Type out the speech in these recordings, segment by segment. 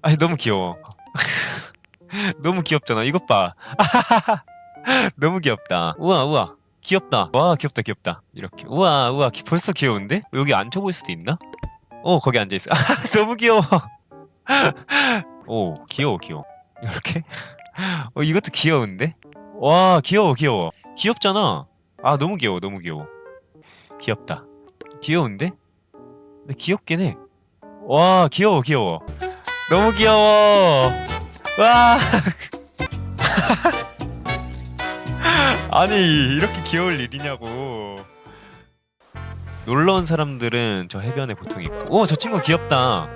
아니 너무 귀여워. 너무 귀엽잖아. 이것 봐. 너무 귀엽다. 우와 우와. 귀엽다. 와 귀엽다 귀엽다. 이렇게. 우와 우와 기- 벌써 귀여운데? 여기 앉혀볼 수도 있나? 어 거기 앉아 있어. 너무 귀여워. 오 귀여워 귀여워. 이렇게. 어 이것도 귀여운데? 와 귀여워 귀여워. 귀엽잖아. 아 너무 귀여워 너무 귀여워. 귀엽다. 귀여운데? 근데 귀엽긴 해. 와 귀여워 귀여워. 너무 귀여워. 와. 아니 이렇게 귀여울 일이냐고. 놀러 온 사람들은 저 해변에 보통 있고. 오 저 친구 귀엽다.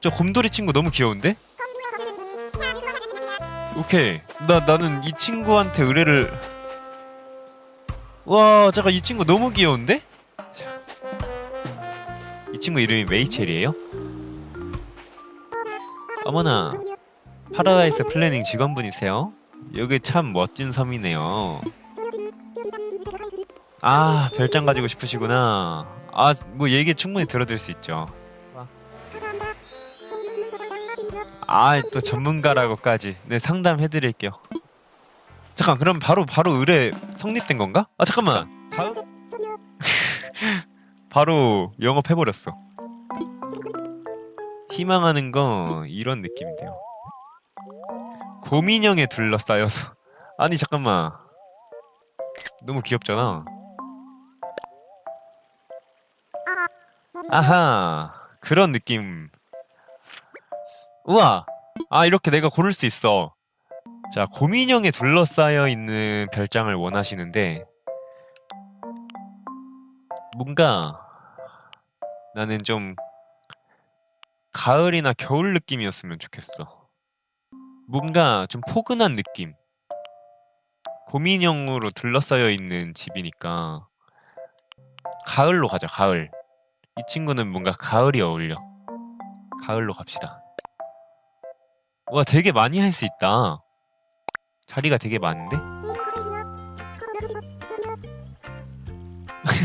저 곰돌이 친구 너무 귀여운데? 오케이. 나 나는 이 친구한테 의뢰를. 와 잠깐 이 친구 너무 귀여운데? 이 친구 이름이 메이첼이에요? 어머나 파라다이스 플래닝 직원분이세요? 여기 참 멋진 섬이네요. 아 별장 가지고 싶으시구나. 아 뭐 얘기 충분히 들어줄 수 있죠. 아 또 전문가라고까지 네 상담해드릴게요. 잠깐 그럼 바로 바로 의뢰 성립된 건가? 아 잠깐만 다음 바로 영업해버렸어. 희망하는 건 이런 느낌인데요. 고민형에 둘러싸여서 아니 잠깐만 너무 귀엽잖아. 아하 그런 느낌. 우와 아 이렇게 내가 고를 수 있어. 자 고민형에 둘러싸여 있는 별장을 원하시는데 뭔가 나는 좀 가을이나 겨울 느낌이었으면 좋겠어. 뭔가 좀 포근한 느낌. 고민형으로 둘러싸여 있는 집이니까 가을로 가자. 가을. 이 친구는 뭔가 가을이 어울려. 가을로 갑시다. 와, 되게 많이 할 수 있다. 자리가 되게 많은데?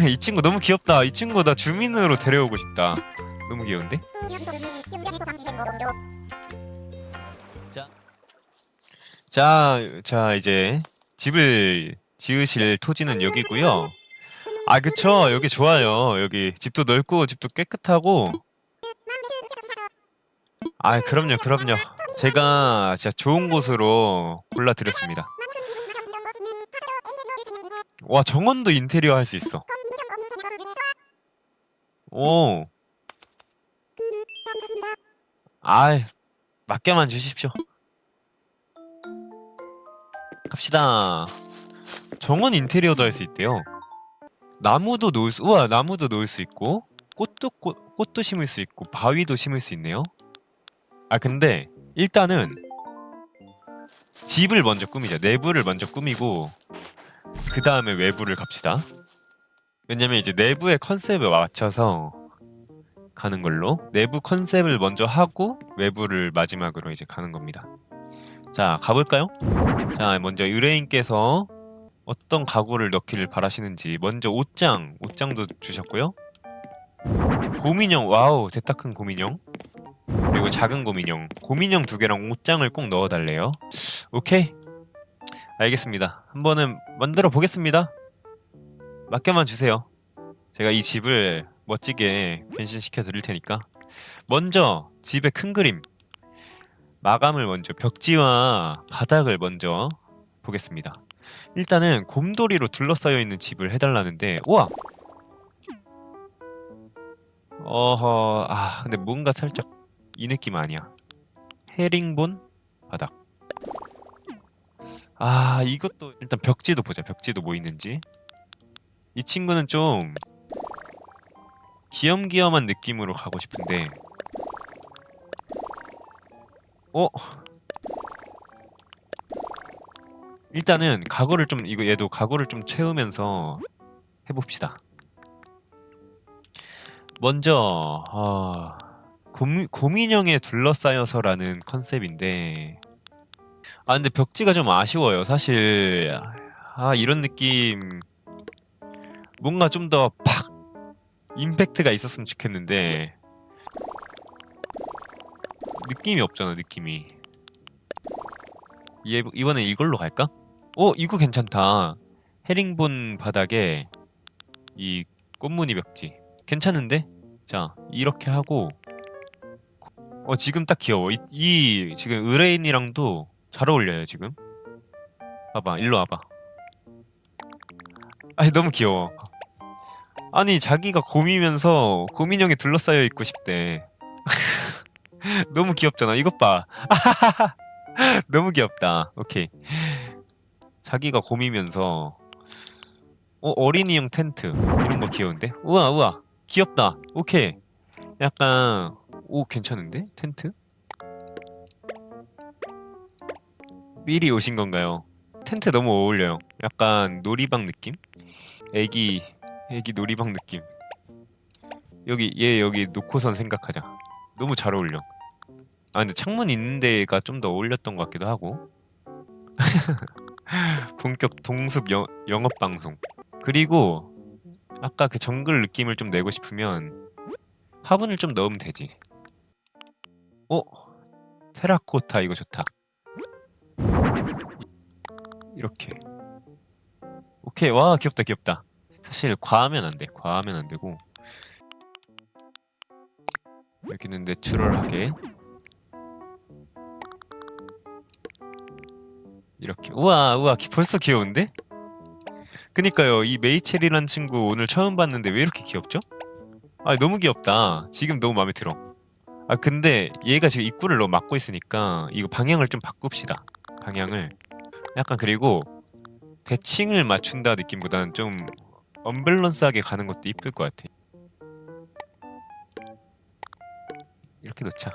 이 친구 너무 귀엽다. 이 친구 나 주민으로 데려오고 싶다. 너무 귀여운데? 자, 자 이제 집을 지으실 토지는 여기고요. 아, 그쵸. 여기 좋아요. 여기 집도 넓고 집도 깨끗하고. 아, 그럼요, 그럼요. 제가 진짜 좋은 곳으로 골라 드렸습니다. 와, 정원도 인테리어 할 수 있어. 오, 아이, 맡겨만 주십시오. 갑시다. 정원 인테리어도 할 수 있대요. 나무도 놓을 수, 우와, 나무도 놓을 수 있고, 꽃도, 꽃, 꽃도 심을 수 있고, 바위도 심을 수 있네요. 아, 근데, 일단은, 집을 먼저 꾸미자. 내부를 먼저 꾸미고, 그 다음에 외부를 갑시다. 왜냐면 이제 내부의 컨셉에 맞춰서 가는 걸로. 내부 컨셉을 먼저 하고, 외부를 마지막으로 이제 가는 겁니다. 자, 가볼까요? 자, 먼저 의뢰인께서 어떤 가구를 넣기를 바라시는지 먼저 옷장, 옷장도 주셨고요. 고민형, 와우, 대딱 큰 고민형. 그리고 작은 고민형, 고민형 두 개랑 옷장을 꼭 넣어달래요. 오케이, 알겠습니다. 한번은 만들어 보겠습니다. 맡겨만 주세요. 제가 이 집을 멋지게 변신시켜 드릴 테니까. 먼저 집의 큰 그림, 마감을 먼저 벽지와 바닥을 먼저 보겠습니다. 일단은 곰돌이로 둘러싸여 있는 집을 해달라는데 우와 어허 아 근데 뭔가 살짝 이 느낌 아니야 헤링본 바닥 아 이것도 일단 벽지도 보자 벽지도 뭐 있는지 이 친구는 좀 귀염귀염한 느낌으로 가고 싶은데 어? 일단은 가구를 좀 이거 얘도 가구를 좀 채우면서 해봅시다. 먼저 어, 곰, 곰인형에 둘러싸여서라는 컨셉인데 아 근데 벽지가 좀 아쉬워요. 사실 아 이런 느낌 뭔가 좀 더 팍 임팩트가 있었으면 좋겠는데 느낌이 없잖아 느낌이. 얘, 이번엔 이걸로 갈까? 어 이거 괜찮다. 헤링본 바닥에 이 꽃무늬 벽지. 괜찮은데? 자 이렇게 하고. 어 지금 딱 귀여워. 이, 이 지금 의뢰인이랑도 잘 어울려요 지금. 봐봐 일로 와봐. 아니 너무 귀여워 아니 자기가 곰이면서 곰인형에 둘러싸여 있고 싶대. 너무 귀엽잖아. 이것 봐. 너무 귀엽다. 오케이. 자기가 곰이면서 어 어린이용 텐트. 이런 거 귀여운데? 우와 우와. 귀엽다. 오케이. 약간 오 괜찮은데? 텐트? 미리 오신 건가요? 텐트 너무 어울려요. 약간 놀이방 느낌? 애기 애기 놀이방 느낌. 여기 얘 여기 놓고선 생각하자. 너무 잘 어울려. 아 근데 창문 있는 데가 좀 더 어울렸던 것 같기도 하고. 본격 동숲 영, 영업 방송. 그리고 아까 그 정글 느낌을 좀 내고 싶으면 화분을 좀 넣으면 되지. 어? 테라코타 이거 좋다. 이렇게. 오케이. 와 귀엽다 귀엽다 사실 과하면 안 돼. 과하면 안 되고. 여기는 내추럴하게 이렇게. 우와 우와 기- 벌써 귀여운데? 그니까요 이 메이첼이란 친구 오늘 처음 봤는데 왜 이렇게 귀엽죠? 아 너무 귀엽다. 지금 너무 마음에 들어. 아 근데 얘가 지금 입구를 너무 막고 있으니까 이거 방향을 좀 바꿉시다. 방향을. 약간 그리고 대칭을 맞춘다 느낌보다는 좀 언밸런스하게 가는 것도 이쁠 것 같아. 이렇게 넣자.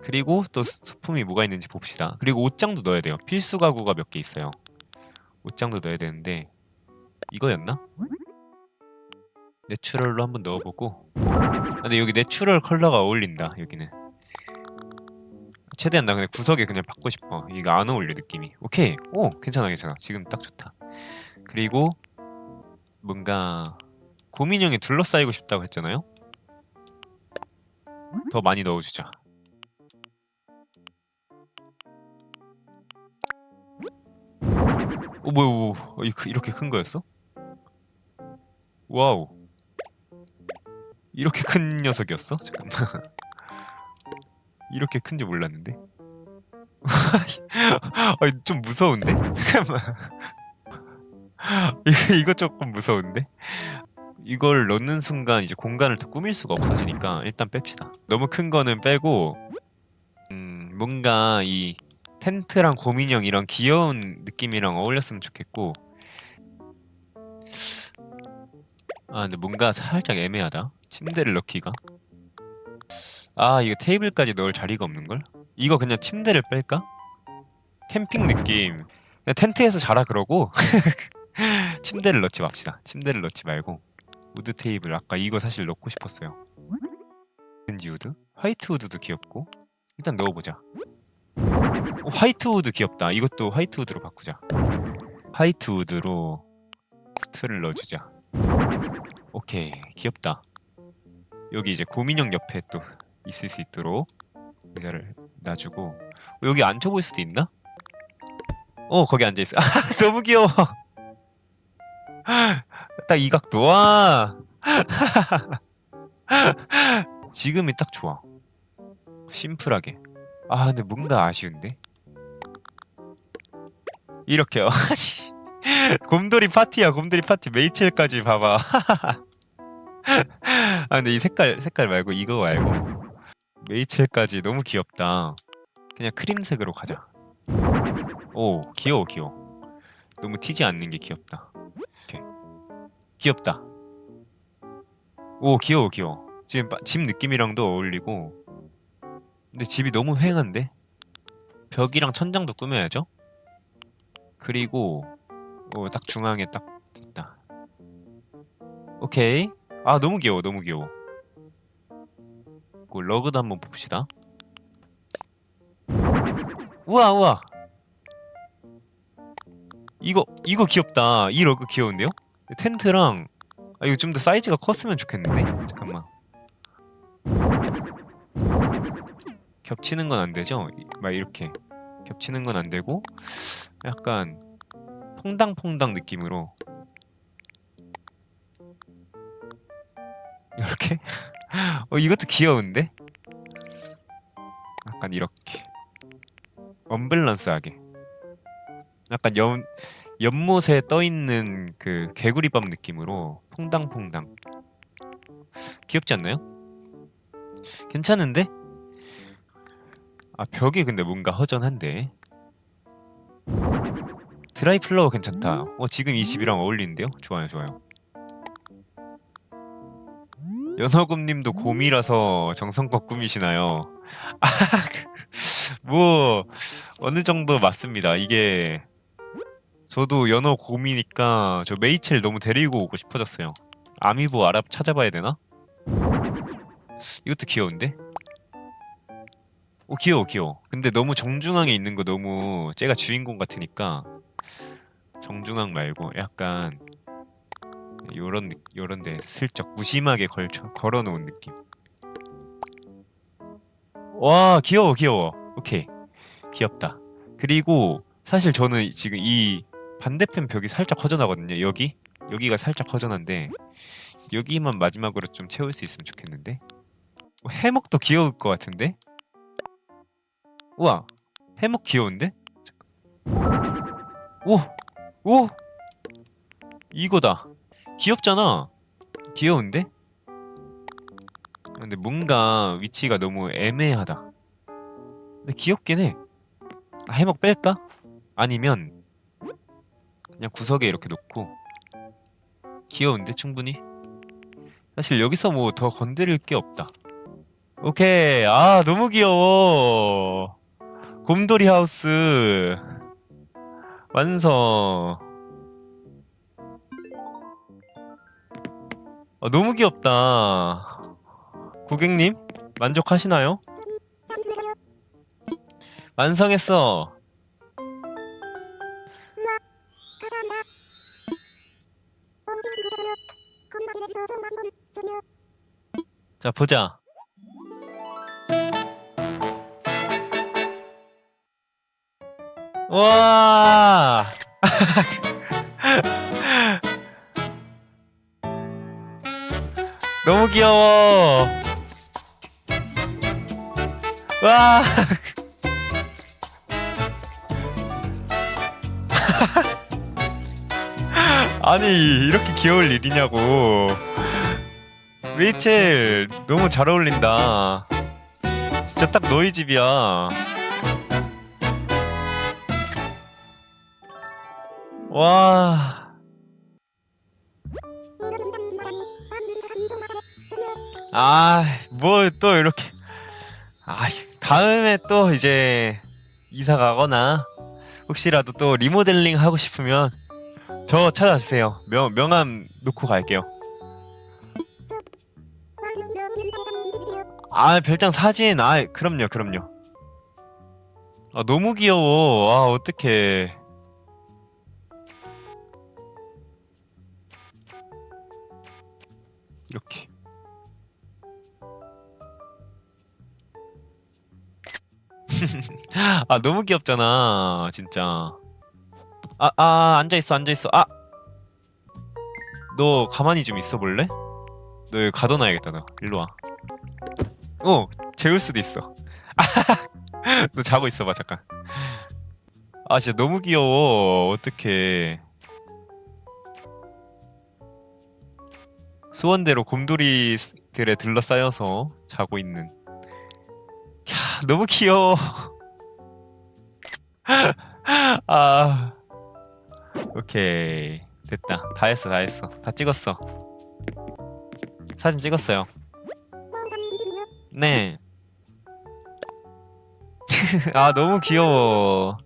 그리고 또 수- 소품이 뭐가 있는지 봅시다. 그리고 옷장도 넣어야 돼요. 필수 가구가 몇 개 있어요. 옷장도 넣어야 되는데 이거였나? 내추럴로 한번 넣어보고. 아, 근데 여기 내추럴 컬러가 어울린다 여기는. 최대한 나 그냥 구석에 그냥 받고 싶어. 이거 안 어울려 느낌이. 오케이. 오 괜찮아 괜찮아. 지금 딱 좋다. 그리고 뭔가 고민형에 둘러싸이고 싶다고 했잖아요? 더 많이 넣어주자. 오 뭐야 뭐, 어, 이- 이렇게 큰 거였어? 와우. 이렇게 큰 녀석이었어? 잠깐만. 이렇게 큰지 몰랐는데. 아니, 좀 무서운데? 잠깐만 이거 조금 무서운데? 이걸 넣는 순간 이제 공간을 더 꾸밀 수가 없어지니까 일단 뺍시다 너무 큰 거는 빼고 음 뭔가 이 텐트랑 고민형 이런 귀여운 느낌이랑 어울렸으면 좋겠고 아 근데 뭔가 살짝 애매하다 침대를 넣기가 아 이거 테이블까지 넣을 자리가 없는걸? 이거 그냥 침대를 뺄까? 캠핑 느낌 텐트에서 자라 그러고 침대를 넣지 맙시다. 침대를 넣지 말고 우드 테이블 아까 이거 사실 넣고 싶었어요. 렌지 우드? 화이트 우드도 귀엽고 일단 넣어보자. 어, 화이트 우드 귀엽다. 이것도 화이트 우드로 바꾸자. 화이트 우드로 스트를 넣어주자. 오케이 귀엽다. 여기 이제 고민형 옆에 또 있을 수 있도록 의자를 놔주고. 어, 여기 앉혀볼 수도 있나? 어 거기 앉아있어. 아 너무 귀여워 딱 이 각도. 와. 지금이 딱 좋아. 심플하게. 아 근데 뭔가 아쉬운데? 이렇게요. 아니 곰돌이 파티야 곰돌이 파티. 메이첼까지 봐봐. 아 근데 이 색깔 색깔 말고 이거 말고. 메이첼까지 너무 귀엽다. 그냥 크림색으로 가자. 오 귀여워 귀여워. 너무 튀지 않는 게 귀엽다 오케이. 귀엽다. 오 귀여워 귀여워. 지금 빠- 집 느낌이랑도 어울리고. 근데 집이 너무 휑한데? 벽이랑 천장도 꾸며야죠? 그리고 오, 딱 중앙에 딱 됐다. 오케이. 아 너무 귀여워 너무 귀여워. 그 러그도 한번 봅시다. 우와 우와 이거 이거 귀엽다. 이 러그 귀여운데요? 텐트랑 아 이거 좀 더 사이즈가 컸으면 좋겠는데? 잠깐만. 겹치는 건 안 되죠? 이- 막 이렇게. 겹치는 건 안 되고 약간 퐁당퐁당 느낌으로. 이렇게? 어 이것도 귀여운데? 약간 이렇게. 언밸런스하게 약간 연 연못에 떠 있는 그 개구리밥 느낌으로 퐁당퐁당 귀엽지 않나요? 괜찮은데? 아 벽이 근데 뭔가 허전한데 드라이 플라워 괜찮다 어 지금 이 집이랑 어울리는데요? 좋아요 좋아요 연어금님도 곰이라서 정성껏 꾸미시나요? 아, 뭐 어느 정도 맞습니다. 이게 저도 연어 곰이니까 저 메이첼 너무 데리고 오고 싶어졌어요. 아미보 알아 찾아봐야 되나? 이것도 귀여운데? 오 귀여워 귀여워. 근데 너무 정중앙에 있는 거 너무 쟤가 주인공 같으니까 정중앙 말고 약간 요런 느- 요런데 슬쩍 무심하게 걸쳐 걸어놓은 느낌. 와 귀여워 귀여워. 오케이 귀엽다. 그리고 사실 저는 지금 이 반대편 벽이 살짝 허전하거든요. 여기 여기가 살짝 허전한데 여기만 마지막으로 좀 채울 수 있으면 좋겠는데. 어, 해먹도 귀여울 것 같은데. 우와 해먹 귀여운데? 잠깐. 오! 오! 이거다. 귀엽잖아. 귀여운데? 근데 뭔가 위치가 너무 애매하다. 근데 귀엽긴 해. 아, 해먹 뺄까? 아니면 그냥 구석에 이렇게 놓고 귀여운데 충분히? 사실 여기서 뭐 더 건드릴 게 없다. 오케이. 아 너무 귀여워. 곰돌이 하우스 완성. 아, 너무 귀엽다. 고객님, 만족하시나요? 완성했어. 자, 보자. 와! 너무 귀여워. 와. 아니 이렇게 귀여울 일이냐고. 레이첼 너무 잘 어울린다. 진짜 딱 너희 집이야. 와. 아, 뭐 또 이렇게. 아, 다음에 또 이제 이사 가거나 혹시라도 또 리모델링 하고 싶으면 저 찾아주세요. 명, 명함 놓고 갈게요. 아, 별장 사진. 아, 그럼요, 그럼요. 아, 너무 귀여워. 아, 어떡해. 이렇게. 아 너무 귀엽잖아 진짜 아 아 앉아있어 앉아있어. 아! 너 가만히 좀 있어 볼래? 너 여기 가둬놔야겠다 너. 일로 와 어 재울 수도 있어. 너 자고 있어봐 잠깐. 아 진짜 너무 귀여워. 어떡해. 소원대로 곰돌이들에 둘러싸여서 자고 있는. 야, 너무 귀여워. 아, 오케이 됐다. 다 했어, 다 했어, 다 찍었어. 사진 찍었어요. 네. 아 너무 귀여워.